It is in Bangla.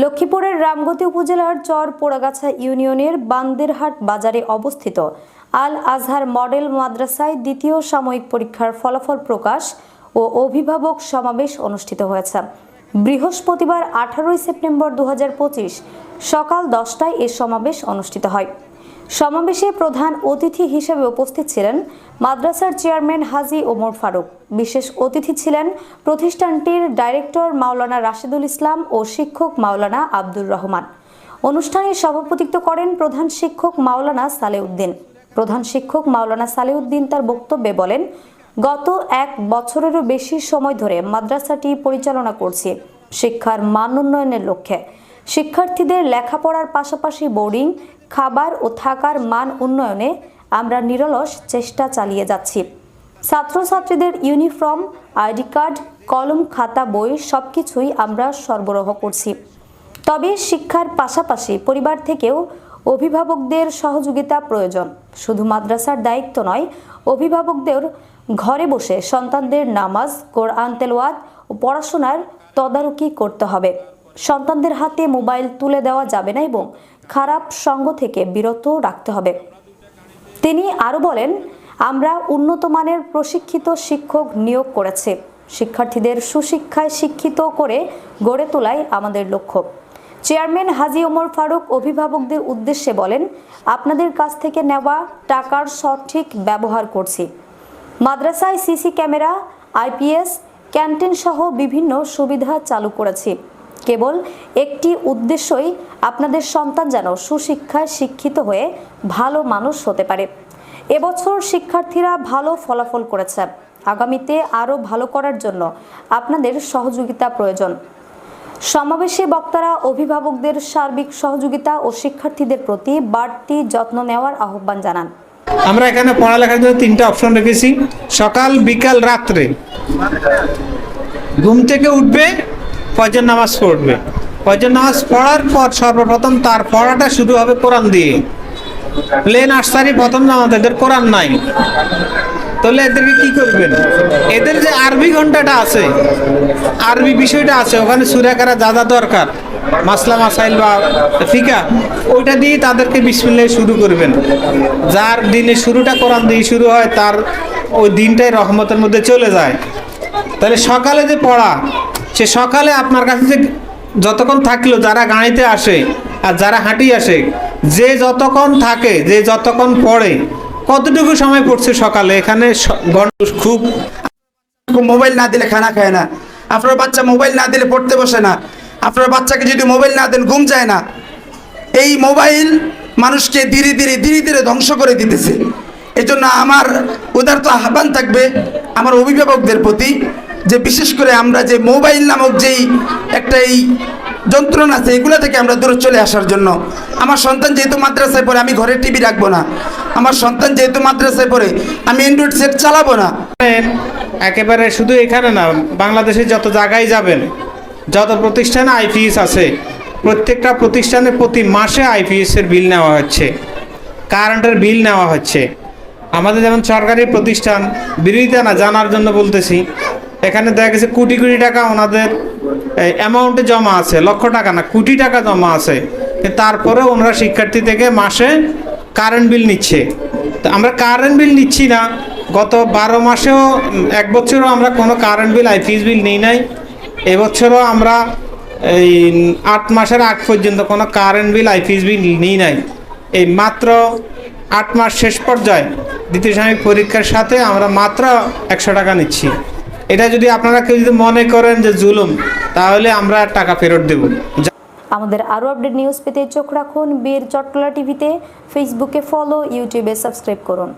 লক্ষ্মীপুরের রামগতি উপজেলার চর পোড়াগাছা ইউনিয়নের বান্দেরহাট বাজারে অবস্থিত আল আজহার মডেল মাদ্রাসায় দ্বিতীয় সাময়িক পরীক্ষার ফলাফল প্রকাশ ও অভিভাবক সমাবেশ অনুষ্ঠিত হয়েছে। বৃহস্পতিবার আঠারোই সেপ্টেম্বর দু হাজার পঁচিশ সকাল দশটায় এ সমাবেশ অনুষ্ঠিত হয়। সমাবেশে প্রধান অতিথি হিসেবে উপস্থিত ছিলেন মাদ্রাসার চেয়ারম্যান হাজি ওমর ফারুক। বিশেষ অতিথি ছিলেন প্রতিষ্ঠানটির ডাইরেক্টর মাওলানা রাশেদুল ইসলাম ও শিক্ষক মাওলানা আব্দুর রহমান। অনুষ্ঠানে সভাপতিত্ব করেন প্রধান শিক্ষক মাওলানা সালেউদ্দিন। প্রধান শিক্ষক মাওলানা সালেউদ্দিন তার বক্তব্যে বলেন, গত এক বছরেরও বেশি সময় ধরে মাদ্রাসাটি পরিচালনা করছি। শিক্ষার মান উন্নয়নের লক্ষ্যে। শিক্ষার্থীদের লেখাপড়ার পাশাপাশি বোর্ডিং খাবার ও থাকার মান উন্নয়নে আমরা নিরলস চেষ্টা চালিয়ে যাচ্ছি। ছাত্রছাত্রীদের ইউনিফর্ম, আইডি কার্ড, কলম, খাতা, বই সবকিছুই আমরা সরবরাহ করছি। তবে শিক্ষার পাশাপাশি পরিবার থেকেও অভিভাবকদের সহযোগিতা প্রয়োজন। শুধু মাদ্রাসার দায়িত্ব নয়, অভিভাবকদের ঘরে বসে সন্তানদের নামাজ, কোরআন তেলাওয়াত ও পড়াশোনার তদারকি করতে হবে। সন্তানদের হাতে মোবাইল তুলে দেওয়া যাবে না এবং খারাপ সঙ্গ থেকে বিরত রাখতে হবে। তিনি আরও বলেন, আমরা উন্নত মানের প্রশিক্ষিত শিক্ষক নিয়োগ করেছে। শিক্ষার্থীদের সুশিক্ষায় শিক্ষিত করে গড়ে তোলাই আমাদের লক্ষ্য। চেয়ারম্যান হাজি ওমর ফারুক অভিভাবকদের উদ্দেশ্যে বলেন, আপনাদের কাছ থেকে নেওয়া টাকার সঠিক ব্যবহার করছি। মাদ্রাসায় সিসি ক্যামেরা, আইপিএস, ক্যান্টিন সহ বিভিন্ন সুবিধা চালু করেছি। কেবল একটি উদ্দেশ্যই আপনাদের সন্তান যেন সুশিক্ষায় শিক্ষিত হয়ে ভালো মানুষ হতে পারে। এবছর শিক্ষার্থীরা ভালো ফলাফল করেছে। আগামীতে আরও ভালো করার জন্য আপনাদের সহযোগিতা প্রয়োজন। সমাবেশে বক্তারা অভিভাবকদের সার্বিক সহযোগিতা ও শিক্ষার্থীদের প্রতি বাড়তি যত্ন নেওয়ার আহ্বান জানান। আমরা এখানে পড়ালেখার জন্য তিনটা অপশন রেখেছি। সকাল, বিকাল, রাত্রে। ঘুম থেকে উঠবে ফজর নামাজ পড়বে? ফজর নামাজ পড়ার পর সর্বপ্রথম তার পড়াটা শুরু হবে কোরআন দিয়ে। প্লেন আসারি প্রথম নামাজ, এদের কোরআন নাই। তাহলে এদেরকে কি করবেন? এদের যে আরবি ঘন্টাটা আছে, আরবি বিষয়টা আছে, ওখানে সুরাকারা যা যা দরকার, মাসলা, মাসাইল বা ফিকা, ওইটা দিয়ে তাদেরকে বিসমিল্লাহ শুরু করবেন। যার দিনে শুরুটা কোরআন দিয়ে শুরু হয়, তার ওই দিনটাই রহমতের মধ্যে চলে যায়। তাহলে সকালে যে পড়া সে সকালে আপনার কাছে যে যতক্ষণ থাকল যারা গাড়িতে আসে আর যারা হাঁটি আসে, যে যতক্ষণ থাকে, যে যতক্ষণ পড়ে, কতটুকু সময় পড়ছে সকালে? এখানে খুব মোবাইল না দিলে খানা খায় না। আপনার বাচ্চা মোবাইল না দিলে পড়তে বসে না। আপনার বাচ্চাকে যদি মোবাইল না দেন, ঘুম যায় না। এই মোবাইল মানুষকে ধীরে ধীরে ধীরে ধীরে ধ্বংস করে দিতেছে। এজন্য জন্য আমার উদারত আহ্বান থাকবে আমার অভিভাবকদের প্রতি। যে বিশেষ করে আমরা যে মোবাইল নামক যেই একটা এই যন্ত্রণা আছে, এগুলো থেকে আমরা দূরে চলে আসার জন্য। আমার সন্তান যেহেতু মাদ্রাসায় পড়ে, আমি ঘরে টিভি রাখব না। আমার সন্তান যেহেতু মাদ্রাসায় পড়ে, আমি অ্যান্ড্রয়েড সেট চালাবো না। একেবারে শুধু এখানে না বাংলাদেশে যত জায়গায় যাবেন, যত প্রতিষ্ঠানে আইপিএস আছে, প্রত্যেকটা প্রতিষ্ঠানে প্রতি মাসে আইপিএস এর বিল নেওয়া হচ্ছে, কারেন্টের বিল নেওয়া হচ্ছে। আমাদের যেমন সরকারি প্রতিষ্ঠান, বিরোধিতা না জানার জন্য বলতেছি এখানে দেখা গেছে কোটি কোটি টাকা ওনাদের অ্যামাউন্টে জমা আছে, লক্ষ টাকা না, কোটি টাকা জমা আছে। কিন্তু তারপরেও ওনারা শিক্ষার্থী থেকে মাসে কারেন্ট বিল নিচ্ছে। তো আমরা কারেন্ট বিল নিচ্ছি না। গত বারো মাসেও, এক বছরও আমরা কোনো কারেন্ট বিল আইপিএস বিল নিই নাই। এবছরও আমরা এই আট মাসের আগ পর্যন্ত কোনো কারেন্ট বিল আইপিএস বিল নিই নাই। এই মাত্র আট মাস শেষ পর্যায়ে দ্বিতীয় সাময়িক পরীক্ষার সাথে আমরা মাত্র একশো টাকা নিচ্ছি। এটা যদি আপনারা কেউ যদি মনে করেন যে জুলুম, তাহলে আমরা টাকা ফেরত দেব। আমাদের আরও আপডেট নিউজ পেতে চোখ রাখুন বীর চটকলা টিভিতে। ফেসবুকে ফলো, ইউটিউবে সাবস্ক্রাইব করুন।